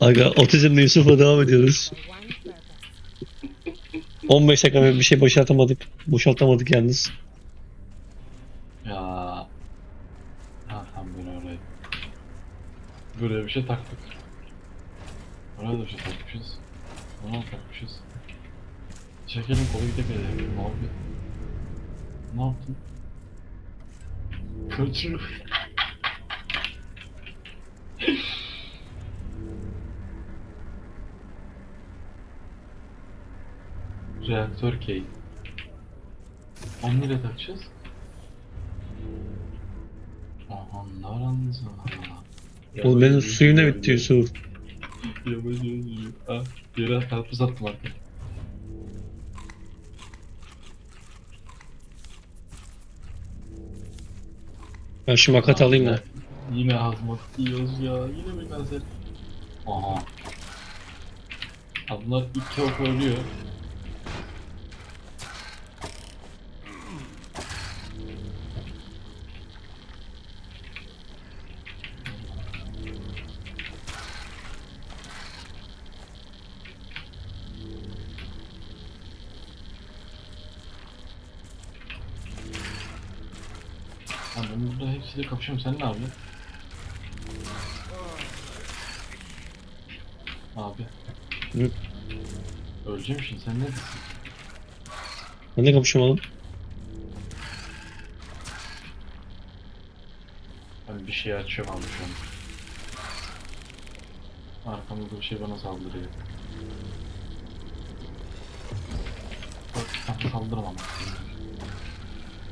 Aga otizmle Yusuf'la devam ediyoruz. 15 dakika bir şey boşaltamadık. Boşaltamadık yalnız. Ya. Ha tam böyle oraya. Buraya bir şey taktık. Oraya da bir şey takmışız. Ona da takmışız. Çekelim kolu gidelim. Ne yaptın? Kaçır. Reaktör key. Onu nereye takacağız? Aman aranıza. Oğlum benim suyum da bitti Yusuf. Yabancı yazıyor. Ha, yere karpuz attım arkaya. Ben şu makat alayım da. Yine hazmat yiyoruz ya. Yine mi kanser? Aha. Ha, bunlar iki ok ölüyor. Ha, ben burada hepsiyle kapışıyorum. Sen ne yapıyorsun? Abi. Hı. Öleceğim şimdi. Sen neredesin? Ben de kapışım oğlum. Ben bir şey açıyorum abi şu an. Arkamda bir şey bana saldırıyor. Bak saldıramam.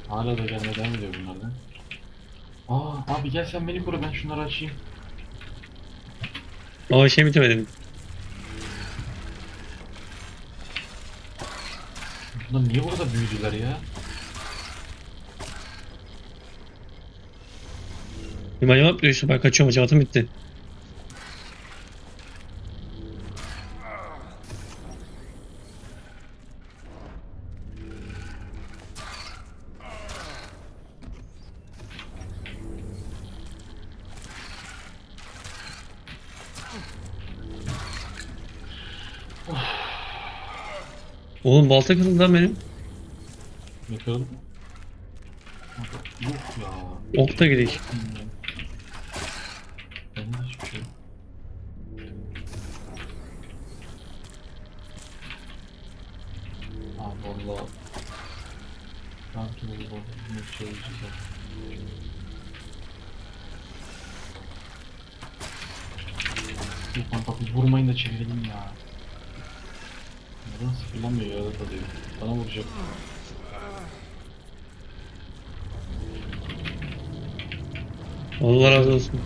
Hala da gelmeye devam ediyor bunlardan. Aa abi gel sen beni koru ben şunları açayım. Ama şey bitemedim. Bunlar niye burada büyüdüler ya? Bir manyak yapıyor Yusuf. Ben kaçıyorum. Hacamatım bitti. Oğlum balta kırıldı lan benim. Kırıldı? Yok ya. Ok da gidik. Benim de hiçbir şey yok. Abi valla Ben türlü bu ne. Yok kanka bir vurmayın da çevirelim ya. Neden sıfırlanmıyor ya da değil. Bana vuracak. Allah razı olsun.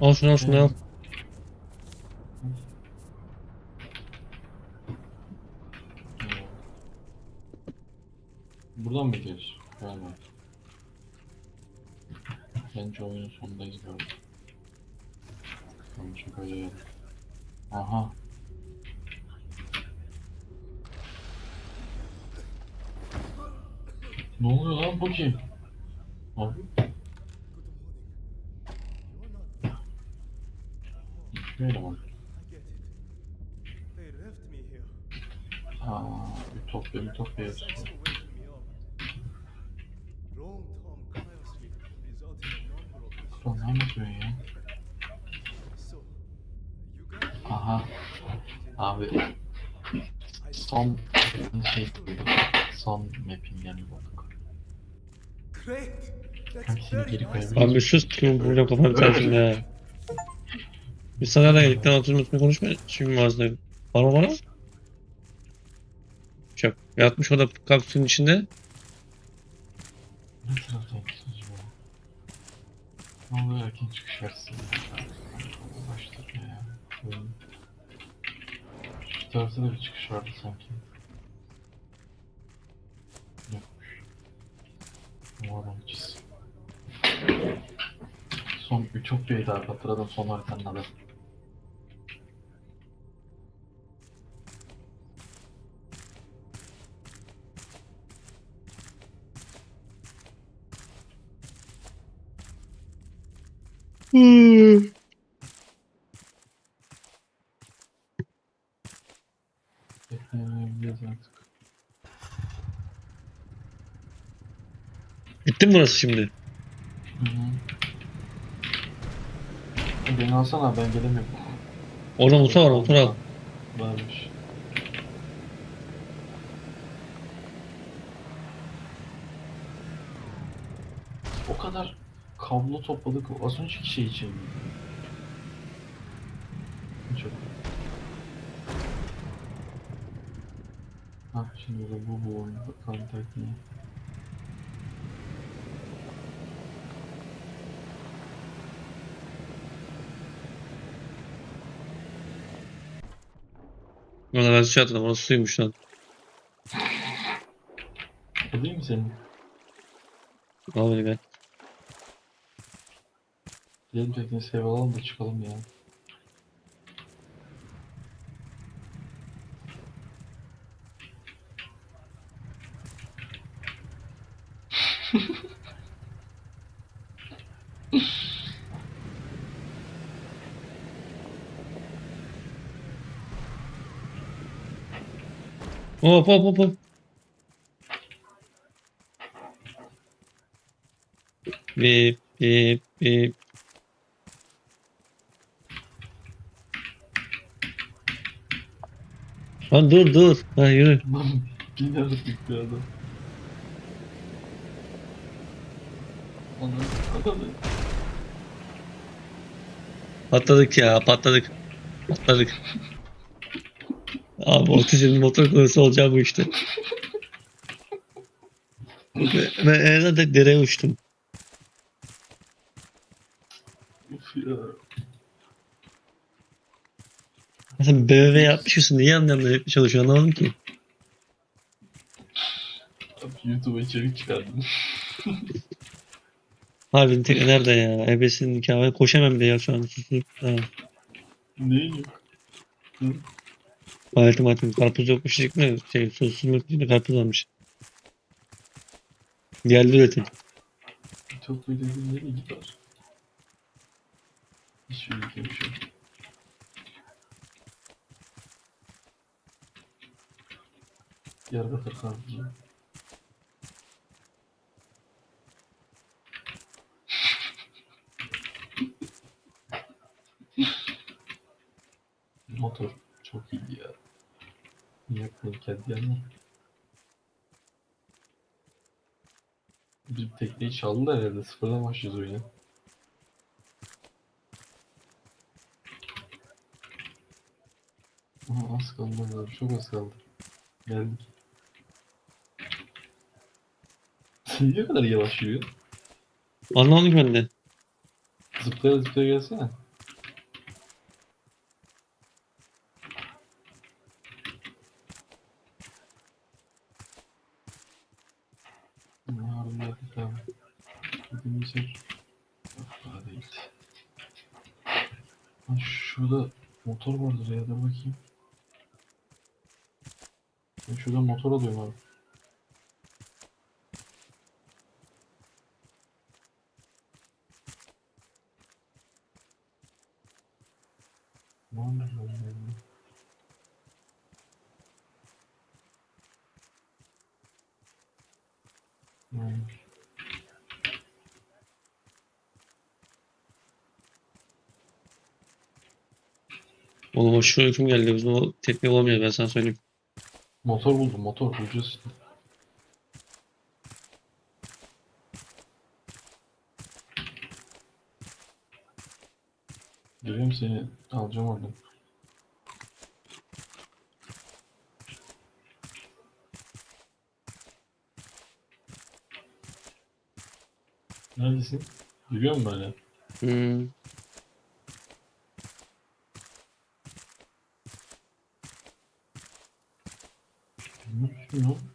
Al şunu al şunu al. Buradan mı gidiyoruz? Galiba. Bence oyunun sonundayız galiba. Tamam çok geldi. Aha. Ne oluyor lan bu kim? Abi. Hiçbir eleman. They left me here. Aa, Ütopya, Ütopya yazıyor. Ulan ne anlatıyorsun ya? Aha. Abi son şey son mapping'lerini bulduk. Very geri nice. koyabiliriz? Abi vuracağım kafanı tersim ya. Biz sana da geldikten altın unutma konuşma. Şimdi ağzına. Var mı bana? Çok. Yatmış o da kapsülün içinde. Ne taraftaymışsınız acaba? Ne oluyor erken çıkış versin. Başladı ya. Şu tarafta da bir çıkış vardı sanki. Çiz. Son Ütopya'ydı abi hatırladım son haritanın adı. Gidiyoruz artık. Bitti mi burası şimdi? Hı hı. Beni alsana ben gelemiyorum. Orada motor var motor al. Varmış. O kadar kablo topladık az önceki şey için. Çok. Ha şimdi de bu bu oyunda contact me. Orada ben suya atladım. Orası suymuş lan. O değil mi senin? Al beni gel. Gelin tekne save alalım da çıkalım ya. Hop hop hop hop. Bip bip bip. Lan dur dur. Ha yürü. Bin artık bir adam. Patladık ya patladık. Patladık. Abi otizmli motor konusu olacak bu işte. Ve- Ben en azından dereye uçtum. Uf ya. Sen BMW yapmış mısın? Niye anlamda çalışıyor anlamadım ki. Abi YouTube'a içerik çıkardım. Harbiden tekne nerede ya? Ebesinin nikahı. Koşamam bile ya şu an. Neyin yok? Hı? Hayatım hayatım. Karpuz yokmuş dedik mi? Şey susuz mu? Yine karpuz almış. Geldi üretim. Çok bir nereye gider? Hiç ülkem şu. Diyarbakır karpuzu. Motor çok iyi ya. Yapmayayım kendi yanına? Bir tekneyi çaldılar herhalde. Sıfırdan başlıyoruz oyuna. Aha, az kaldı abi. Çok az kaldı. Geldik. Niye kadar yavaş yürüyorsun? Anlamadım ben de. Zıplaya zıplaya gelsene. Yok daha değil. Ha, şurada motor vardır ya dur bakayım. Ben şurada motor alıyorum abi. Ne Oğlum şu kim geldi? Bizim o tekne olamıyor ben sana söyleyeyim. Motor buldum motor bulacağız. Görüyorum seni alacağım oradan. Neredesin? Görüyor musun hala? Hmm. Yapıyorsun?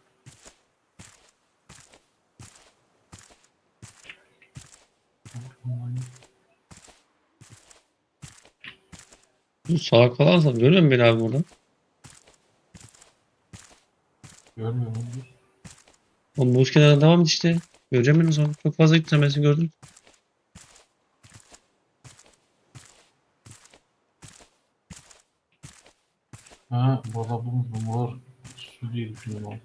Bu salak falansa görüyor musun beni abi buradan? Görmüyorum. Oğlum buz kenarına devam et işte. Göreceğim beni zaman. Çok fazla seni gördüm. Ha valla bu bunlar Su diye düşündüm abi.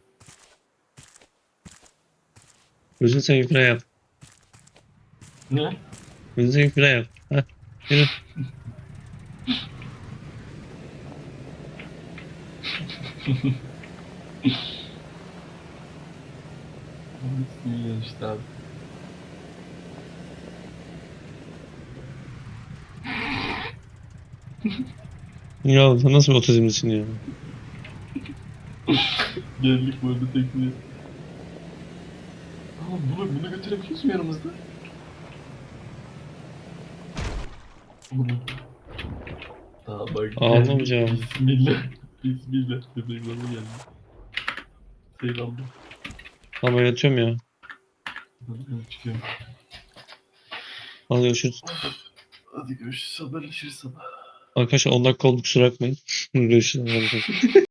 Gözünü seveyim fire yap. Ne? Gözünü seveyim fire yap. Heh. Yürü. Bismillah işte abi. Ya nasıl bir otizmlisin ya? Geldik bu arada tekniğe. Aa, bunu, bunu götürebiliyoruz mu yanımızda? Daha bak. Ağlamayacağım. Bismillah. Bismillah. Bebeğim bana geldi. Seyir aldım. Tamam ben yatıyorum ya. Ben çıkıyorum. Hadi görüşürüz. Hadi görüşürüz. Haberleşiriz sabah. Arkadaşlar 10 dakika oldu kusura bakmayın. görüşürüz.